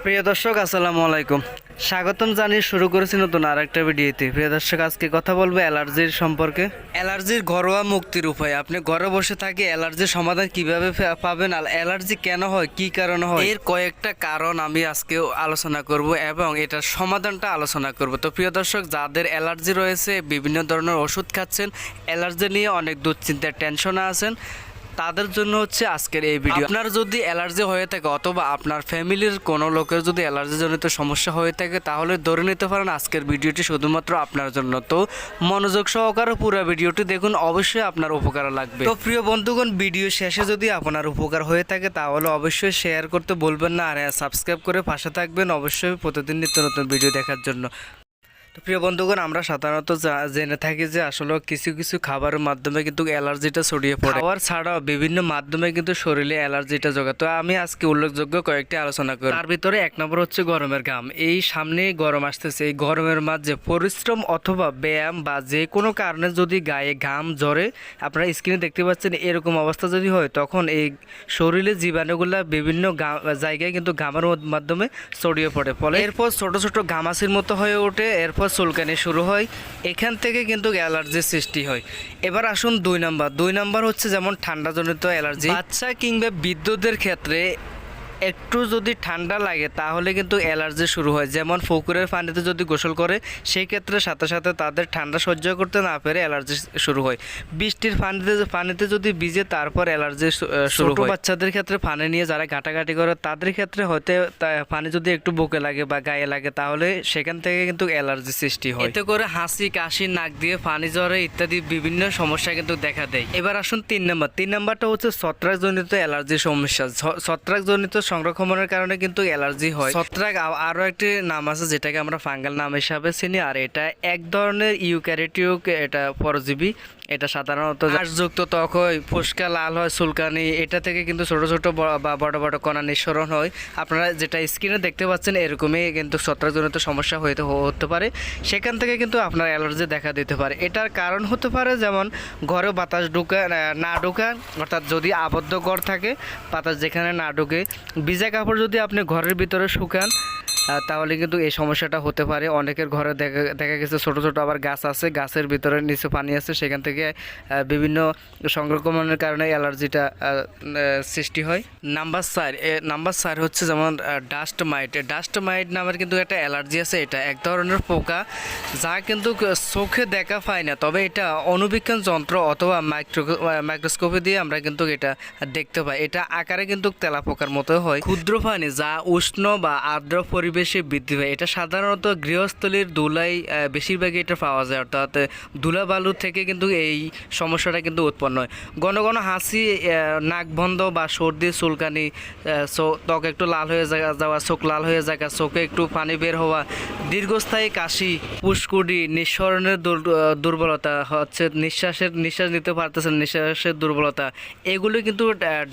প্রিয় দর্শক আসসালামু আলাইকুম। স্বাগতম জানিয়ে শুরু করেছি নতুন আর একটা ভিডিওতে। প্রিয় দর্শক আজকে কথা বলব অ্যালার্জির সম্পর্কে। অ্যালার্জির ঘরোয়া মুক্তির উপায়। আপনি ঘরে বসে থাকি অ্যালার্জির সমাধান কীভাবে পাবেন আর অ্যালার্জি কেন হয় কি কারণে হয়? এর কয়েকটা কারণ আমি আজকে আলোচনা করব এবং এটার সমাধানটা আলোচনা করব। তো প্রিয় দর্শক যাদের অ্যালার্জি রয়েছে বিভিন্ন ধরনের ওষুধ খাচ্ছেন অ্যালার্জি নিয়ে অনেক দুশ্চিন্তার টেনশনে আছেন তাদের জন্য হচ্ছে আজকের এই ভিডিও আপনার যদি অ্যালার্জি হয়ে থাকে অথবা আপনার ফ্যামিলির কোনো লোকের যদি অ্যালার্জি জনিত সমস্যা হয়ে থাকে, তাহলে ধরে নিতে পারেন আজকের ভিডিওটি শুধুমাত্র আপনার জন্য। তো মনোযোগ সহকারে পুরো ভিডিওটি দেখুন, অবশ্যই আপনার উপকার লাগবে। তো প্রিয় বন্ধুগণ ভিডিও শেষে যদি আপনার উপকার হয়ে থাকে, তাহলে অবশ্যই শেয়ার করতে বলবেন না। আর সাবস্ক্রাইব করে পাশে থাকবেন অবশ্যই প্রতিদিন নিত্য নতুন ভিডিও দেখার জন্য। তো প্রিয় বন্ধুগণ, আমরা সাধারণত জেনে থাকি যে আসলে কিছু কিছু খাবারের মাধ্যমে কিন্তু অ্যালার্জিটা ছড়িয়ে পড়ে। খাবার ছাড়াও বিভিন্ন মাধ্যমে কিন্তু শরীরে অ্যালার্জিটা জোগায়। তো আমি আজকে উল্লেখযোগ্য কয়েকটি আলোচনা করি তার ভিতরে এক নম্বর হচ্ছে গরমের ঘাম। এই সামনে গরম আসতেছে। এই গরমের মাঝে পরিশ্রম অথবা ব্যায়াম বা যে কোনো কারণে যদি গায়ে ঘাম জ্বরে আপনারা স্ক্রিনে দেখতে পাচ্ছেন এরকম অবস্থা যদি হয়, তখন এই শরীরে জীবাণুগুলা বিভিন্ন জায়গায় কিন্তু ঘামের মাধ্যমে ছড়িয়ে পড়ে। ফলে এরপর ছোট ছোট ঘামাসির মতো হয়ে ওঠে। এরপর চুলকানি শুরু হয়, এখান থেকে কিন্তু অ্যালার্জির সৃষ্টি হয়। এবার আসুন দুই নাম্বার। দুই নাম্বার হচ্ছে যেমন ঠান্ডাজনিত অ্যালার্জি। বাচ্চা কিংবা বিদ্যুতের ক্ষেত্রে একটু যদি ঠান্ডা লাগে তাহলে কিন্তু অ্যালার্জি শুরু হয়। যেমন পুকুরের পানিতে যদি গোসল করে সেই ক্ষেত্রে সাথে সাথে তাদের ঠান্ডা সহ্য করতে না পেরে অ্যালার্জি শুরু হয়। বৃষ্টির পানিতে পানিতে যদি ভিজে তারপর অ্যালার্জি শুরু হয়। বাচ্চাদের ক্ষেত্রে পানি নিয়ে যারা ঘাটাঘাটি করে তাদের ক্ষেত্রে হয়তো তা- পানি যদি একটু বুকে লাগে বা গায়ে লাগে তাহলে সেখান থেকে কিন্তু অ্যালার্জি সৃষ্টি হয়। এতে করে হাসি কাশি নাক দিয়ে পানি জ্বরে ইত্যাদি বিভিন্ন সমস্যা কিন্তু দেখা দেয়। এবার আসুন তিন নম্বর। তিন নম্বরটা হচ্ছে ছত্রাকজনিত অ্যালার্জি সমস্যা। ছত্রাকজনিত সংরক্ষণের কারণে কিন্তু অ্যালার্জি হয়। ছত্রাক আরও আরও একটি নাম আছে যেটাকে আমরা ফাঙ্গাল নাম হিসাবে চিনি, আর এটা এক ধরনের ইউক্যারেটিও এটা পরজীবী এটা সাধারণত ঘাসযুক্ত ত্বক হয়, ফুসকা লাল হয়, চুলকানি, এটা থেকে কিন্তু ছোট ছোট ব- বড় বড় কণা নিঃসরণ হয়। আপনারা যেটা স্ক্রিনে দেখতে পাচ্ছেন, এরকমই কিন্তু ছত্রাকজনিত সমস্যা হইতে হতে পারে। সেখান থেকে কিন্তু আপনার অ্যালার্জি দেখা দিতে পারে। এটার কারণ হতে পারে যেমন, ঘরে বাতাস ঢুকা না ঢুকা, অর্থাৎ যদি আবদ্ধ ঘর থাকে, বাতাস যেখানে না ঢুকে, ভিজা কাপড় যদি আপনি ঘরের ভিতরে শুকান তাহলে কিন্তু এই সমস্যাটা হতে পারে। অনেকের ঘরে দেখা দেখা গেছে ছোট ছোট আবার গাছ আছে। গাছের ভিতরে নিচে পানি আছে, সেখান থেকে বিভিন্ন সংক্রমণের কারণে অ্যালার্জিটা সৃষ্টি হয়। নাম্বার চার নাম্বার চার হচ্ছে যেমন ডাস্ট মাইট। ডাস্ট মাইট নামের কিন্তু একটা অ্যালার্জি আছে। এটা এক ধরনের পোকা, যা কিন্তু চোখে দেখা পায় না। তবে এটা অনুবীক্ষণ যন্ত্র অথবা মাইক্রো মাইক্রোস্কোপে দিয়ে আমরা কিন্তু এটা দেখতে পাই। এটা আকারে কিন্তু তেলা পোকার মতো হয়। ক্ষুদ্র পানি যা উষ্ণ বা আর্দ্র পরিবেশে বৃদ্ধি পায় এটা সাধারণত গৃহস্থলীর ধুলাই বেশিরভাগই এটা পাওয়া যায়। অর্থাৎ ধুলা বালু থেকে কিন্তু এই সমস্যাটা কিন্তু উৎপন্ন হয়। ঘন ঘন হাসি আহ, নাক বন্ধ বা সর্দি চুলকানি ত্বক একটু লাল হয়ে যাওয়া চোখ লাল হয়ে যাওয়া চোখে একটু পানি বের হওয়া দীর্ঘস্থায়ী কাশি পুষ্কুডি নিঃসরণের দুর্বলতা হচ্ছে নিঃশ্বাসের নিঃশ্বাস নিতে পারতেছেন নিঃশ্বাসের দুর্বলতা এগুলো কিন্তু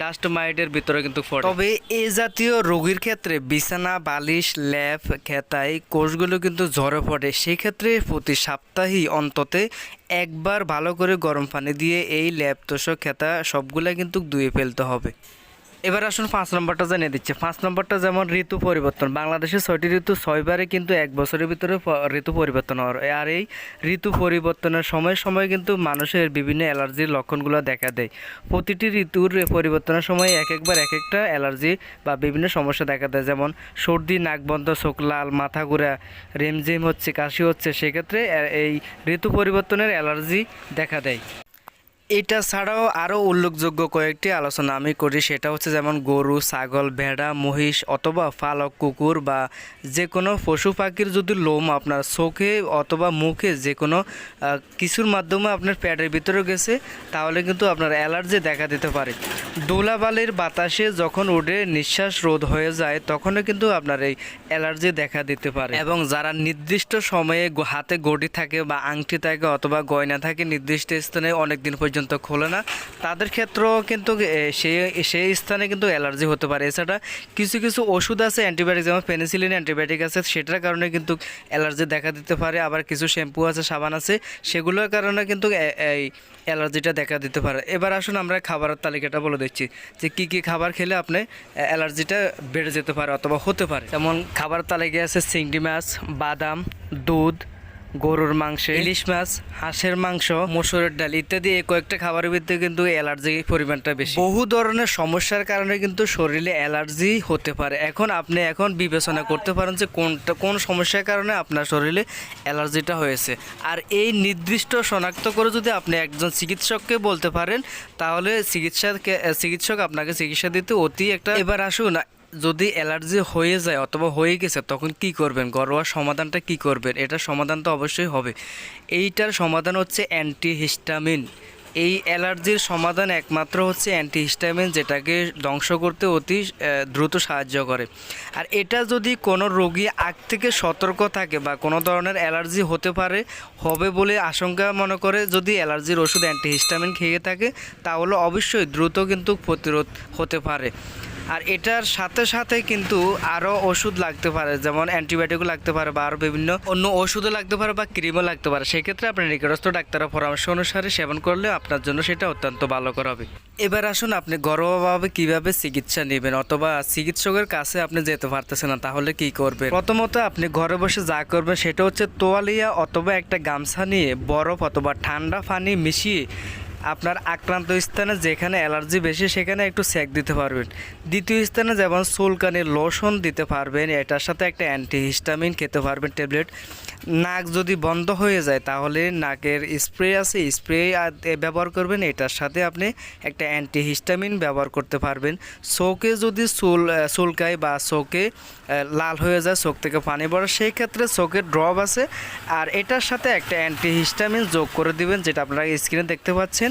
ডাস্ট মাইটের ভিতরে কিন্তু তবে এই জাতীয় রোগীর ক্ষেত্রে বিছানা বালিশ ল্যাপ খেতাই কোষগুলো কিন্তু ঝরে পড়ে। সেক্ষেত্রে প্রতি সপ্তাহেই অন্তত একবার ভালো করে গরম পানি দিয়ে এই ল্যাব, তোষক, খেতা সবগুলা কিন্তু ধুয়ে ফেলতে হবে। এবার আসুন পাঁচ নম্বরটা জানিয়ে দিচ্ছে। পাঁচ নম্বরটা যেমন ঋতু পরিবর্তন, বাংলাদেশে ছয়টি ঋতু, ছয়বারে কিন্তু এক বছরের ভিতরে ঋতু পরিবর্তন হয় আর এই ঋতু পরিবর্তনের সময় সময় কিন্তু মানুষের বিভিন্ন অ্যালার্জির লক্ষণগুলো দেখা দেয়। প্রতিটি ঋতুর পরিবর্তনের সময় এক একবার এক একটা অ্যালার্জি বা বিভিন্ন সমস্যা দেখা দেয়। যেমন সর্দি, নাক বন্ধ, চোখ লাল, মাথা ঘোরা, রেমঝেম হচ্ছে, কাশি হচ্ছে, সেক্ষেত্রে এই ঋতু পরিবর্তনের অ্যালার্জি দেখা দেয়। এটা ছাড়াও আরও উল্লেখযোগ্য কয়েকটি আলোচনা আমি করি। সেটা হচ্ছে যেমন গরু, ছাগল, ভেড়া, মহিষ অথবা ফালক কুকুর বা যে কোনো পশু পাখির যদি লোম আপনার চোখে অথবা মুখে যে কোনো কিছুর মাধ্যমে আপনার প্যাডের ভিতরে গেছে, তাহলে কিন্তু আপনার অ্যালার্জি দেখা দিতে পারে। দোলাবালির বাতাসে যখন উড়ে নিঃশ্বাস রোধ হয়ে যায়, তখনও কিন্তু আপনার এই অ্যালার্জি দেখা দিতে পারে। এবং যারা নির্দিষ্ট সময়ে হাতে গড়ি থাকে বা আংটি থাকে অথবা গয়না থাকে নির্দিষ্ট স্থানে অনেক দিন পর্যন্ত পর্যন্ত খোলে না। তাদের ক্ষেত্রেও কিন্তু সেই সেই স্থানে কিন্তু অ্যালার্জি হতে পারে। এছাড়া কিছু কিছু ওষুধ আছে, অ্যান্টিবায়োটিক, যেমন পেনিসিলিন, অ্যান্টিবায়োটিক আছে, সেটার কারণে কিন্তু অ্যালার্জি দেখা দিতে পারে। আবার কিছু শ্যাম্পু আছে, সাবান আছে, সেগুলোর কারণে কিন্তু এই অ্যালার্জিটা দেখা দিতে পারে। এবার আসুন আমরা খাবারের তালিকাটা বলে দিচ্ছি যে কী কী খাবার খেলে আপনি অ্যালার্জিটা বেড়ে যেতে পারে অথবা হতে পারে। যেমন খাবার তালিকায় আছে চিংড়ি মাছ, বাদাম, দুধ গরুর মাংস, ইলিশ মাছ, হাঁসের মাংস, মসুরের ডাল ইত্যাদি এই কয়েকটা খাবারের ভিতরে কিন্তু অ্যালার্জির পরিমাণটা বেশি। বহু ধরনের সমস্যার কারণে কিন্তু শরীরে অ্যালার্জি হতে পারে। এখন আপনি এখন বিবেচনা করতে পারেন যে কোনটা, কোন সমস্যার কারণে আপনার শরীরে অ্যালার্জিটা হয়েছে। আর এই নির্দিষ্ট শনাক্ত করে যদি আপনি একজন চিকিৎসককে বলতে পারেন, তাহলে চিকিৎসা চিকিৎসক আপনাকে চিকিৎসা দিতে অতি একটা, এবার আসুন যদি অ্যালার্জি হয়ে যায় অথবা হয়ে গেছে, তখন কি করবেন? ঘরোয়া সমাধানটা কি করবেন? এটার সমাধান তো অবশ্যই হবে। এইটার সমাধান হচ্ছে অ্যান্টিহিস্টামিন। এই অ্যালার্জির সমাধান একমাত্র হচ্ছে অ্যান্টিহিস্টামিন, যেটাকে ধ্বংস করতে অতি দ্রুত সাহায্য করে। আর এটা যদি কোনো রোগী আগ থেকে সতর্ক থাকে বা কোনো ধরনের অ্যালার্জি হতে পারে, হবে বলে আশঙ্কা মনে করে, যদি অ্যালার্জির ওষুধ অ্যান্টিহিস্টামিন খেয়ে থাকে, তাহলে অবশ্যই দ্রুত কিন্তু প্রতিরোধ হতে পারে। আর এটার সাথে সাথে কিন্তু আরও ওষুধ লাগতে পারে, যেমন অ্যান্টিবায়োটিকও লাগতে পারে বা আরও বিভিন্ন অন্য ওষুধও লাগতে পারে বা ক্রিমও লাগতে পারে। সেক্ষেত্রে আপনি নিকটস্থ ডাক্তারের পরামর্শ অনুসারে সেবন করলে আপনার জন্য সেটা অত্যন্ত ভালো হবে। এবার আসুন আপনি ঘরোয়াভাবে কীভাবে চিকিৎসা নেবেন অথবা চিকিৎসকের কাছে আপনি যেতে পারতেছেন না, তাহলে কি করবেন? প্রথমত আপনি ঘরে বসে যা করবেন সেটা হচ্ছে তোয়ালিয়া অথবা একটা গামছা নিয়ে বরফ অথবা ঠান্ডা পানি মিশিয়ে আপনার আক্রান্ত স্থানে যেখানে অ্যালার্জি বেশি, সেখানে একটু সেক দিতে পারবেন। দ্বিতীয় স্থানে যেমন চুলকানির লোশন দিতে পারবেন, এটার সাথে একটা অ্যান্টিহিস্টামিন খেতে পারবেন ট্যাবলেট। নাক যদি বন্ধ হয়ে যায়, তাহলে নাকের স্প্রে আছে, স্প্রে ব্যবহার করবেন, এটার সাথে আপনি একটা অ্যান্টিহিস্টামিন ব্যবহার করতে পারবেন। চোখে যদি চুল চুলকায় বা চোখে লাল হয়ে যায়, চোখ থেকে পানি পড়ে, সেই ক্ষেত্রে চোখের ড্রপ আছে। আর এটার সাথে একটা অ্যান্টিহিস্টামিন যোগ করে দিবেন, যেটা আপনারা স্ক্রিনে দেখতে পাচ্ছেন।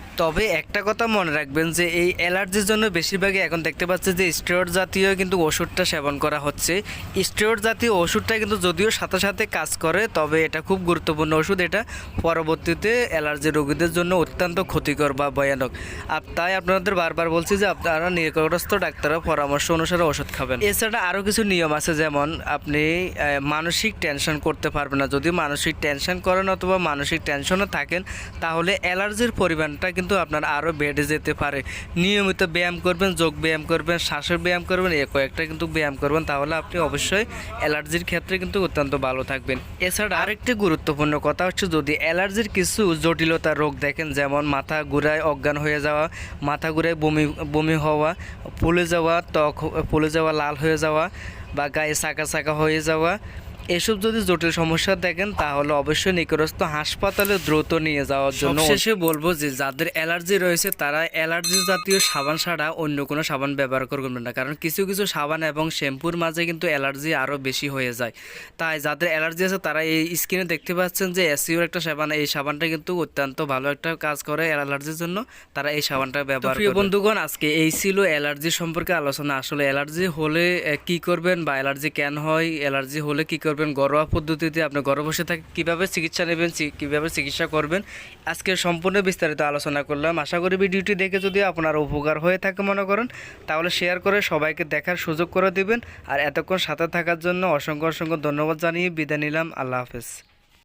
তবে একটা কথা মনে রাখবেন যে এই অ্যালার্জির জন্য বেশিরভাগই এখন দেখতে পাচ্ছি যে স্টেরয়েড জাতীয় কিন্তু ওষুধটা সেবন করা হচ্ছে। স্টেরয়েড জাতীয় ওষুধটা কিন্তু যদিও সাথে সাথে কাজ করে, তবে এটা খুব গুরুত্বপূর্ণ ওষুধ। এটা পরবর্তীতে অ্যালার্জি রোগীদের জন্য অত্যন্ত ক্ষতিকর বা ভয়ানক। আর তাই আপনাদের বারবার বলছি যে আপনারা নিকটস্থ ডাক্তারের পরামর্শ অনুসারে ওষুধ খাবেন। এছাড়া আরও কিছু নিয়ম আছে, যেমন আপনি মানসিক টেনশন করতে পারবেন না। যদি মানসিক টেনশন করেন অথবা মানসিক টেনশনে থাকেন, তাহলে অ্যালার্জির পরিমাণটা কিন্তু আপনার আরও বেড়ে যেতে পারে। নিয়মিত ব্যায়াম করবেন, যোগ ব্যায়াম করবেন, শ্বাসের ব্যায়াম করবেন, এ কয়েকটা কিন্তু ব্যায়াম করবেন, তাহলে আপনি অবশ্যই অ্যালার্জির ক্ষেত্রে কিন্তু অত্যন্ত ভালো থাকবেন। এছাড়া আরেকটি গুরুত্বপূর্ণ কথা হচ্ছে, যদি অ্যালার্জির কিছু জটিলতা রোগ দেখেন, যেমন মাথা ঘুরায় অজ্ঞান হয়ে যাওয়া, মাথা ঘুরায় বমি বমি হওয়া, ফুলে যাওয়া, ত্বক, ফুলে যাওয়া, লাল হয়ে যাওয়া, বা গায়ে চাকা চাকা হয়ে যাওয়া এসব যদি জটিল সমস্যা দেখেন তাহলে অবশ্যই নিকটস্থ হাসপাতালে দ্রুত নিয়ে যাওয়ার জন্য শেষে বলব যে যাদের অ্যালার্জি রয়েছে তারা অ্যালার্জি জাতীয় সাবান ছাড়া অন্য কোনো সাবান ব্যবহার করবেন না। কারণ কিছু কিছু সাবান এবং শ্যাম্পুর মাঝে কিন্তু অ্যালার্জি আরও বেশি হয়ে যায়। তাই যাদের অ্যালার্জি আছে তারা এই স্কিনে দেখতে পাচ্ছেন যে এসিওর একটা সাবান এই সাবানটা কিন্তু অত্যন্ত ভালো একটা কাজ করে অ্যালার্জির জন্য। তারা এই সাবানটা ব্যবহার প্রিয় বন্ধুগণ আজকে এই ছিল অ্যালার্জি সম্পর্কে আলোচনা। আসলে অ্যালার্জি হলে কি করবেন বা অ্যালার্জি কেন হয় অ্যালার্জি হলে কি করবেন ঘরোয়া পদ্ধতিতে, আপনি ঘরে বসে থাকে কীভাবে চিকিৎসা নেবেন কীভাবে চিকিৎসা করবেন আজকে সম্পূর্ণ বিস্তারিত আলোচনা করলাম। আশা করি ভিডিওটি দেখে যদি আপনার উপকার হয়ে থাকে মনে করেন, তাহলে শেয়ার করে সবাইকে দেখার সুযোগ করে দিবেন। আর এতক্ষণ সাথে থাকার জন্য অসংখ্য অসংখ্য ধন্যবাদ জানিয়ে বিদায় নিলাম। আল্লাহ হাফেজ।